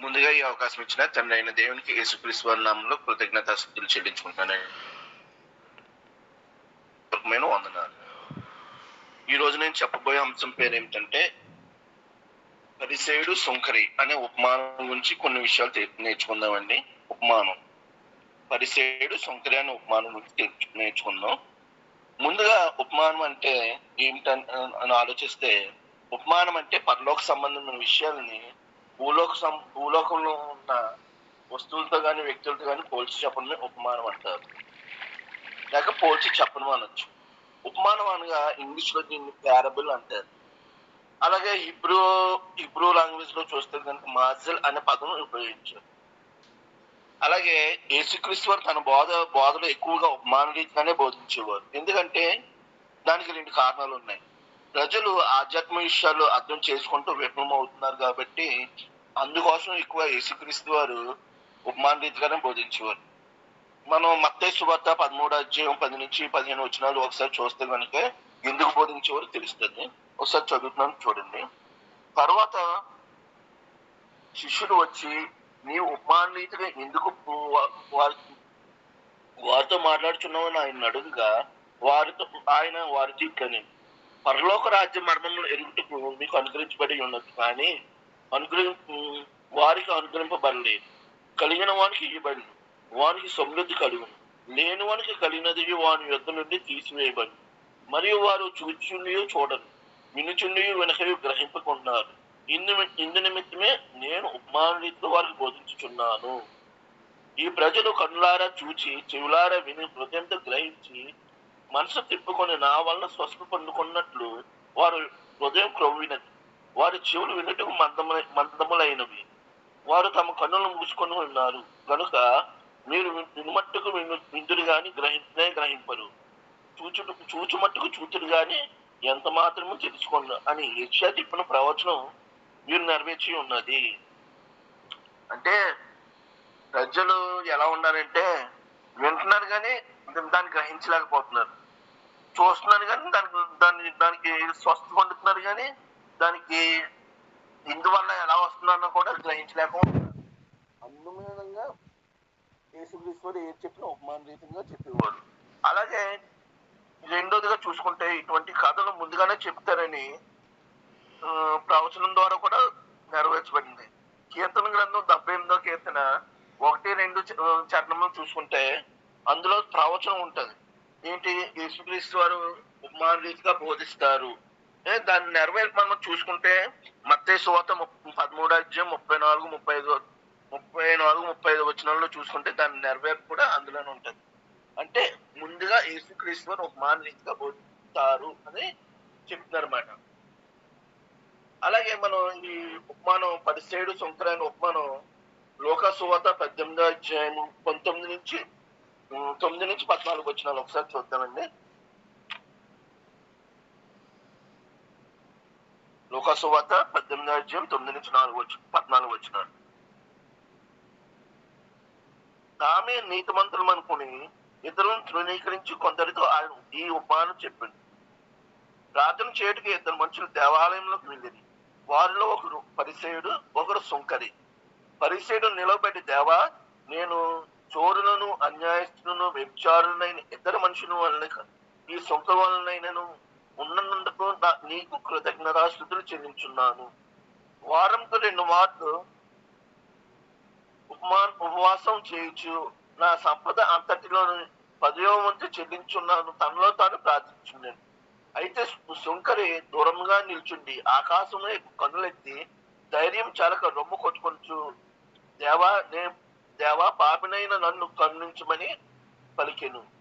ముందుగా ఈ అవకాశం ఇచ్చిన తండ్రి అయిన దేవునికి యేసుక్రీస్తు వారి నామంలో కృతజ్ఞత స్థుతులు చెల్లించుకుంటాను వందనాలు. ఈ రోజు నేను చెప్పబోయే అంశం పేరు ఏమిటంటే పరిసేయుడు సుంకరి అనే ఉపమానం గురించి కొన్ని విషయాలు నేర్చుకుందామండి. ఉపమానం. పరిసేయుడు సుంకరి అనే ఉపమానం గురించి నేర్చుకుందాం. ముందుగా ఉపమానం అంటే ఏమిటని అని ఆలోచిస్తే ఉపమానం అంటే పరలోక సంబంధమైన విషయాలని భూలోక సం భూలోకంలో ఉన్న వస్తువులతో కానీ వ్యక్తులతో కానీ పోల్చి చెప్పడమే ఉపమానం అంటారు. లేక పోల్చి చెప్పడం అనొచ్చు. ఉపమానం అనగా ఇంగ్లీష్లో దీన్ని ప్యారబుల్ అంటారు. అలాగే హిబ్రూ హిబ్రూ లాంగ్వేజ్లో చూస్తే కనుక మాజల్ అనే పదం ఉపయోగించారు. అలాగే యేసుక్రీస్తు వారు తన బోధ బోధలో ఎక్కువగా ఉపమాన రీతిగానే బోధించేవారు. ఎందుకంటే దానికి రెండు కారణాలు ఉన్నాయి. ప్రజలు ఆధ్యాత్మ విషయాలు అర్థం చేసుకుంటూ విఫలమవుతున్నారు కాబట్టి అందుకోసం ఎక్కువ యేసుక్రీస్తు వారు ఉపమాన రీతిగానే బోధించేవారు. మనం మత్తయి సువార్త పదమూడు అధ్యాయం పది నుంచి పదిహేను వచ్చినాలు ఒకసారి చూస్తే కనుక ఎందుకు బోధించేవారు తెలుస్తుంది. ఒకసారి చదువుతున్నాను చూడండి. తర్వాత శిష్యుడు వచ్చి నీ ఉపమాన రీతిగా ఎందుకు వారి- వారితో మాట్లాడుచున్నామని ఆయన అడుగుగా వారితో ఆయన వారితో ఇట్లని పరలోక రాజ్య మర్మంలో ఎరుగుటకు మీకు అనుకరించబడి ఉన్నది. కానీ అనుగ్రహం వారికి అనుగ్రహింపబడలేదు కలిగిన వానికి ఇవ్వబడి వానికి సమృద్ధి కలుగును. లేని వానికి కలిగినది వాని యొద్ద నుండి తీసివేయబడి మరియు వారు చూచుండియో చూడరు వినుచుండియో వెనకయు గ్రహింపకున్నారు ఇందు ఇందు నిమిత్తమే నేను ఉపమాన వారికి బోధించుచున్నాను. ఈ ప్రజలు కన్నులారా చూచి చెవులారా విని హృదయంతో గ్రహించి మనసు తిప్పుకొని నా వలన స్వస్థ పొందుకున్నట్లు వారు హృదయం క్రొవ్వినది. వారి చెవులు వినటకు మందముల మందములైనవి. వారు తమ కన్నులు మూసుకొని ఉన్నారు. కనుక మీరు వినుమట్టుకు విందురు గాని గ్రహించనే గ్రహింపరు. చూచుటకు చూచు మట్టుకు చూచుడు గాని ఎంత మాత్రము తెలుసుకోండి అని ఏషియా చెప్పిన ప్రవచనం మీరు నెరవేర్చి ఉన్నది. అంటే ప్రజలు ఎలా ఉన్నారంటే వింటున్నారు కానీ దాన్ని గ్రహించలేకపోతున్నారు. చూస్తున్నారు కానీ దానికి దాన్ని దానికి స్వస్థ పొందుతున్నారు కానీ దానికి ఇందువల్ల ఎలా వస్తున్నారో కూడా గ్రహించలేకపోతున్నారు అందుమూలంగా యేసుక్రీశ్వరు ఏది చెప్పినా ఉపమాన రీతిగా చెప్పేవారు. అలాగే రెండోదిగా చూసుకుంటే ఇటువంటి కథలు ముందుగానే చెప్తారని ప్రవచనం ద్వారా కూడా నెరవేర్చబడింది. కీర్తన గ్రంథం డెబ్బై ఎనిమిదో కీర్తన ఒకటి రెండు చ- చరణములు చూసుకుంటే అందులో ప్రవచనం ఉంటది. ఏంటి? యేసుక్రీస్తు వారు ఉపమాన రీతిగా బోధిస్తారు. దాని నెరవేర్పు మనం చూసుకుంటే మత్తే సువాత పదమూడు అధ్యాయం ముప్పై నాలుగు ముప్పై ఐదు ముప్పై నాలుగు ముప్పై ఐదు వచనాల్లో చూసుకుంటే దాని నెరవేర్పు కూడా అందులోనే ఉంటుంది. అంటే ముందుగా యేసుక్రీస్తు వారు ఉపమాన బోధిస్తారు అని చెప్తున్నారన్నమాట. అలాగే మనం ఈ ఉపమానం పదిహేడు సంక్రాంతి ఉపమానం లోక శువాత పద్దెనిమిదో అధ్యాయం పంతొమ్మిది నుంచి తొమ్మిది నుంచి పద్నాలుగు వచ్చినాలు ఒకసారి చూద్దామండి. లోక సువాత పద్దెనిమిది అధ్యాయం తొమ్మిది నుంచి నాలుగు వచ్చి పద్నాలుగు వచ్చినారు ఆమె నీతిమంతులం అనుకుని ఇతరులను తృణీకరించి కొందరితో ఆయన ఈ ఉపాయం చెప్పింది ప్రార్థన చేయటికి ఇద్దరు మనుషులు దేవాలయంలోకి వెళ్ళింది వారిలో ఒకరు పరిసేయుడు ఒకరు సుంకరి. పరిసేయుడు నిలబెట్టి దేవా నేను చోరులను అన్యాయస్తులను వ్యభిచారులనైన ఇద్దరు మనుషుల వలన ఈ సొంత వలనైనను ఉన్నందుకు నా- నీకు కృతజ్ఞతాస్థుతులు చెల్లించున్నాను. వారంకు రెండు మార్లు ఉపమా ఉపవాసం చేయొచ్చు నా సంపద అంతటిలో పదవ వంతు చెల్లించున్నాను. తనలో తాను ప్రార్థించున్నాను అయితే శుంకరి దూరంగా నిల్చుండి ఆకాశమే కన్నులెత్తి ధైర్యం చాలక రొమ్ము కొట్టుకొచ్చు దేవా నే దేవా పాపినైన నన్ను కరుణించమని పలికెను.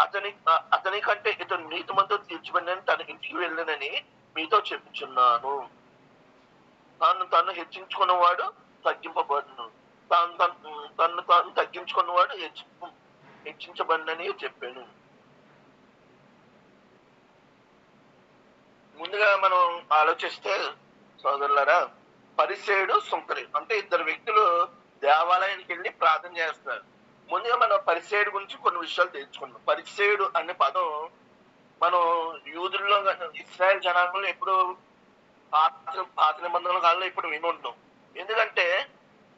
అతని అతని కంటే ఇతను నీతిమంతో తీర్చబడినని తన ఇంటికి వెళ్ళనని మీతో చెప్పుచున్నాను తను తను హెచ్చించుకున్నవాడు తగ్గింపబడును. తాను తను తను తాను తగ్గించుకున్నవాడు హెచ్చి హెచ్చించబడినని చెప్పాను. ముందుగా మనం ఆలోచిస్తే సోదరులరా పరిసేయుడు సుంకరి అంటే ఇద్దరు వ్యక్తులు దేవాలయానికి వెళ్ళి ప్రార్థన చేస్తారు. ముందుగా మనం పరిసేయుడు గురించి కొన్ని విషయాలు తెలుసుకున్నాం పరిసేయుడు అనే పదం మనం యూదుల్లో ఇస్రాయల్ జనాంగంలో ఎప్పుడు పాత పాత నిబంధనల కాలంలో ఇప్పుడు విని ఉంటాం ఎందుకంటే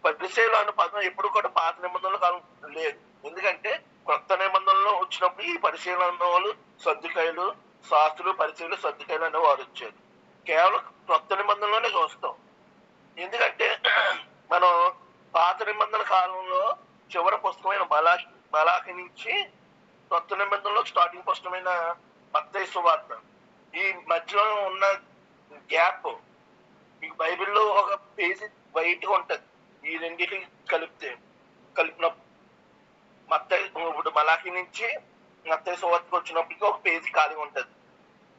పరిసేయులు అనే పదం ఎప్పుడు కూడా పాత నిబంధనలు కాలం లేదు. ఎందుకంటే కొత్త నిబంధనలో వచ్చినప్పుడు ఈ పరిశీలన అన్న వాళ్ళు సర్దుకాయలు శాస్త్రులు పరిచయలు సర్దుకాయలు అనే వారు వచ్చారు. కేవలం కొత్త నిబంధనలు చూస్తాం ఎందుకంటే మనం పాత నిబంధన కాలంలో చివరి పుస్తకమైన బలా బలాకి నుంచి కొత్త నిబంధనలో స్టార్టింగ్ పుస్తకమైన మత్తయి సువార్త. ఈ మధ్యలో ఉన్న గ్యాప్ ఈ బైబిల్లో ఒక పేజీ బయట ఉంటుంది. ఉంటది ఈ రెండింటి కలిపితే కలిపినప్పుడు మత్త ఇప్పుడు మలాఖి నుంచి మత్తయ్య సువార్తకు వచ్చినప్పటికీ ఒక పేజీ ఖాళీ ఉంటది.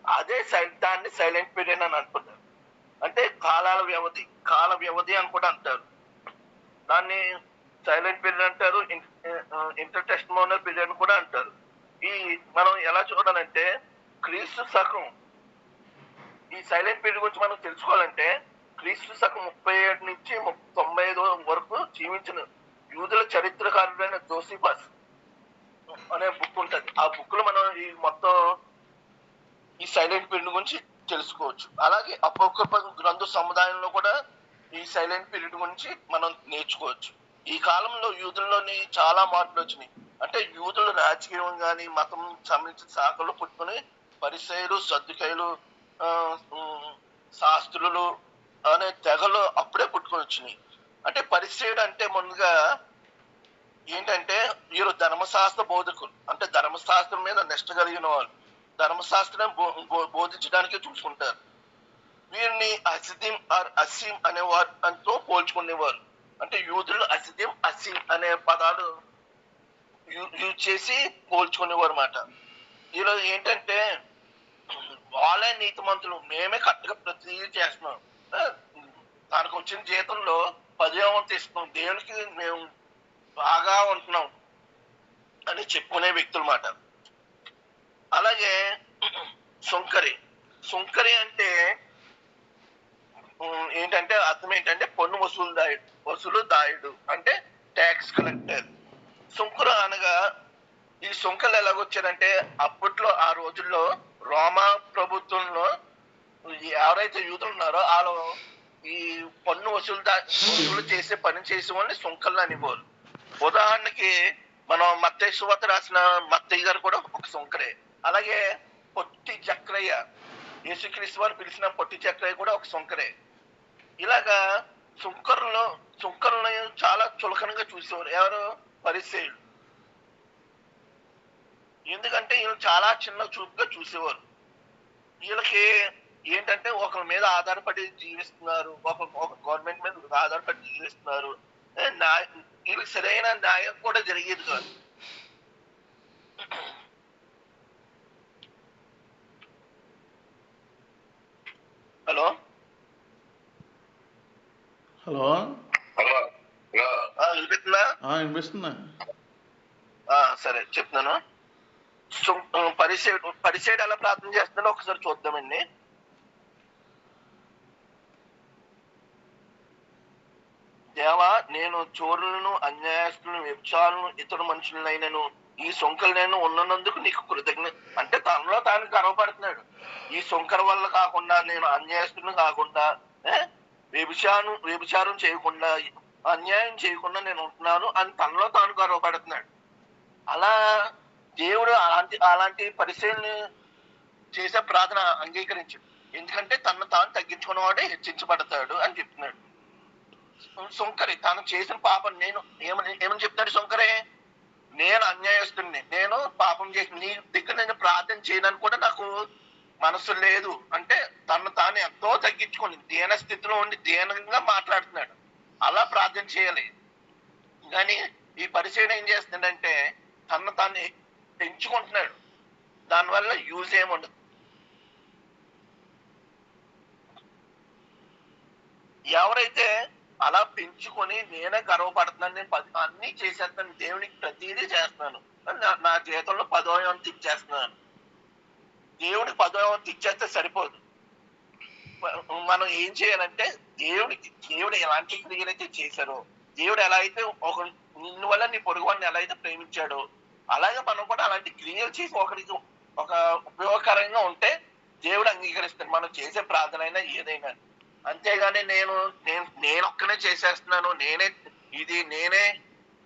అదే సై- దాన్ని సైలెంట్ పీరియడ్ అని అనుకుంటారు. అంటే కాలాల వ్యవధి కాల వ్యవధి అని కూడా అంటారు. దాన్ని సైలెంట్ పీరియడ్ అంటారు ఇంటర్ టెస్టిమోనల్ పీరియడ్ అని కూడా అంటారు. ఈ మనం ఎలా చూడాలంటే క్రీస్తు శకం ఈ సైలెంట్ పీరియడ్ గురించి మనం తెలుసుకోవాలంటే క్రీస్తు సగం ముప్పై ఏడు నుంచి తొంభై ఐదు వరకు జీవించిన యూదుల చరిత్రకారుడైన జోసిఫాస్ అనే బుక్ ఉంటుంది. ఆ బుక్లో మనం ఈ మొత్తం ఈ సైలెంట్ పీరియడ్ గురించి తెలుసుకోవచ్చు. అలాగే అపోకృప గ్రంథ సముదాయంలో కూడా ఈ సైలెంట్ పీరియడ్ గురించి మనం నేర్చుకోవచ్చు. ఈ కాలంలో యూదుల్లోని చాలా మార్పులు వచ్చినాయి. అంటే యూదులు రాజకీయం కానీ మతం సంబంధించిన శాఖలు పుట్టుకుని పరిసయులు సర్దుకాయలు శాస్త్రులు అనే తెగలు అప్పుడే పుట్టుకొని వచ్చినాయి. అంటే పరిసయుడు అంటే ముందుగా ఏంటంటే వీరు ధర్మశాస్త్ర బోధకులు. అంటే ధర్మశాస్త్రం మీద నిష్ట కలిగిన వాళ్ళు. ధర్మశాస్త్రం బో- బో- బోధించడానికి చూసుకుంటారు. వీరిని అసిదీం ఆర్ అసీం అనే వారితో పోల్చుకునేవారు. అంటే యూదులు అసిదీం అసీం అనే పదాలు యూ- యూజ్ చేసి పోల్చుకునేవారు అనమాట ఈరోజు ఏంటంటే వాళ్ళే నీతిమంతులు మేమే కరెక్ట్గా ప్రతిదీ చేస్తున్నాం. తనకు వచ్చిన జీతంలో పదిహేను తీసుకున్నాం. దేవునికి మేము బాగా ఉంటున్నాం అని చెప్పుకునే వ్యక్తులు మాట అలాగే సుంకరి. సుంకరి అంటే ఏంటంటే అర్థం ఏంటంటే పన్ను వసూలు దాయుడు వసూలు దాయుడు. అంటే ట్యాక్స్ కలెక్టర్ సుంకులు అనగా ఈ సుంకలు ఎలాగొచ్చారంటే అప్పట్లో ఆ రోజుల్లో రోమా ప్రభుత్వంలో ఎవరైతే యూదులు ఉన్నారో వాళ్ళు ఈ పన్ను వసూలు దా- వసూలు చేసే పని చేసే వాళ్ళని సుంకలు అనేవారు ఉదాహరణకి మనం మత్తయ్య సువత రాసిన మత్తయ్య గారు కూడా ఒక సుంకరే. అలాగే పొట్టి చక్రయ్య. యేసుక్రీస్తు వారు పిలిచిన పొట్టి చక్రయ్య కూడా ఒక సుంకరే. ఇలాగా సుంకరులో సుంకరులను చాలా చులకనగా చూసేవారు. ఎవరు? పరిసేయుడు ఎందుకంటే వీళ్ళు చాలా చిన్న చూపుగా చూసేవారు. వీళ్ళకి ఏంటంటే ఒకరి మీద ఆధారపడి జీవిస్తున్నారు ఒక ఒక గవర్నమెంట్ మీద ఆధారపడి జీవిస్తున్నారు. న్యాయ వీళ్ళకి సరైన న్యాయం కూడా జరిగేది కాదు హలో హలో. వినిపిస్తుందా? సరే చెప్తున్నాను. పరిసేడు పరిసేడు ఎలా ప్రార్థన చేస్తున్నాడో ఒకసారి చూద్దామండి. దేవా నేను చోరులను అన్యాయస్తులను వ్యభిచారులను ఇతర మనుషులనైనను ఈ సొంకలు నేను ఉన్నందుకు నీకు కృతజ్ఞ అంటే తనలో తాను గర్వపడుతున్నాడు. ఈ సొంకర వల్ల కాకుండా నేను అన్యాయస్తులను కాకుండా వ్యభిచారం వ్యభిచారం చేయకుండా అన్యాయం చేయకుండా నేను ఉంటున్నాను అని తనలో తాను గర్వపడుతున్నాడు. అలా దేవుడు అలాంటి అలాంటి పరిశీలన చేసే ప్రార్థన అంగీకరించాడు. ఎందుకంటే తను తాను తగ్గించుకున్నవాడే హెచ్చించబడతాడు అని చెప్తున్నాడు. సుంకరి తాను చేసిన పాపం నేను ఏమని ఏమని చెప్తాడు సుంకరే? నేను అన్యాయస్తుడిని నేను పాపం చేసి నీ దగ్గర నేను ప్రార్థన చేయడానికి కూడా నాకు మనసు లేదు అంటే తను తాను ఎంతో తగ్గించుకొని దీన స్థితిలో ఉండి దీనంగా మాట్లాడుతున్నాడు. అలా ప్రార్థన చేయాలి. కానీ ఈ పరిచయం ఏం చేస్తున్నాడంటే తను తాను పెంచుకుంటున్నాడు. దానివల్ల యూజ్ ఏముండదు ఎవరైతే అలా పెంచుకొని నేనే గర్వపడుతున్నాను నేను పది అన్ని చేసేస్తాను దేవునికి ప్రతిదీ చేస్తున్నాను. నా- నా జీవితంలో పదో అంత ఇచ్చేస్తున్నాను దేవుడికి పదో ఇచ్చేస్తే సరిపోదు. మనం ఏం చేయాలంటే దేవుడికి దేవుడు ఎలాంటి క్రియలైతే చేశారో దేవుడు ఎలా అయితే ఒక నిన్ను వల్ల నీ పొరుగు వాడిని ఎలా అయితే ప్రేమించాడో అలాగే మనం కూడా అలాంటి క్రియలు చేసి ఒకరికి ఒక ఉపయోగకరంగా ఉంటే దేవుడు అంగీకరిస్తాడు. మనం చేసే ప్రార్థన అయినా ఏదైనా. అంతేగాని నేను నేను నేను ఒక్కనే చేసేస్తున్నాను నేనే ఇది నేనే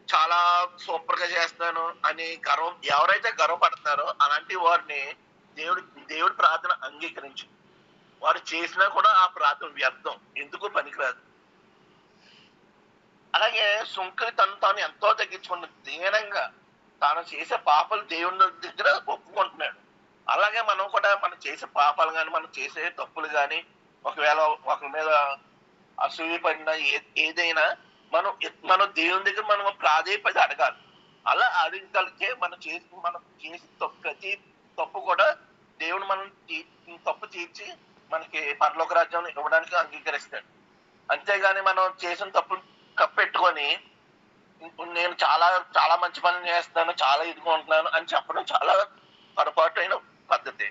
చాలా సూపర్గా చేస్తున్నాను అని గర్వం ఎవరైతే గర్వపడుతున్నారో అలాంటి వారిని దేవుడి దేవుడి ప్రార్థన అంగీకరించి. వారు చేసినా కూడా ఆ ప్రార్థన వ్యర్థం. ఎందుకు పనికిరాదు? అలాగే సుంకరి తను తాను ఎంతో తగ్గించుకున్న దీనంగా తాను చేసే పాపాలు దేవుని దగ్గర ఒప్పుకుంటున్నాడు. అలాగే మనం కూడా మనం చేసే పాపాలు కానీ మనం చేసే తప్పులు కానీ ఒకవేళ ఒకరి మీద అసూయ పడినా ఏ- ఏదైనా మనం మనం దేవుని దగ్గర మనం ప్రాధేయపడి అడగాలి. అలా అడగగలిగితే మనం చేసి మనం చేసి ప్రతి తప్పు కూడా దేవుడు మనం తప్పు తీర్చి మనకి పరలోక రాజ్యం ఇవ్వడానికి అంగీకరిస్తాడు. అంతేగాని మనం చేసిన తప్పు కప్పెట్టుకొని నేను చాలా చాలా మంచి పనులు చేస్తాను చాలా ఇదిగా ఉంటున్నాను అని చెప్పడం చాలా పొరపాటైన పద్ధతి.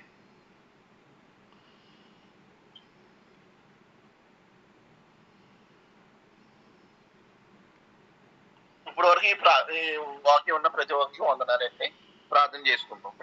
ఇప్పటి వరకు ఈ ప్రా ఈ వాక్యం ఉన్న ప్రతి ఒక్కరికి వందనాలండి. ప్రార్థన చేసుకుంటాం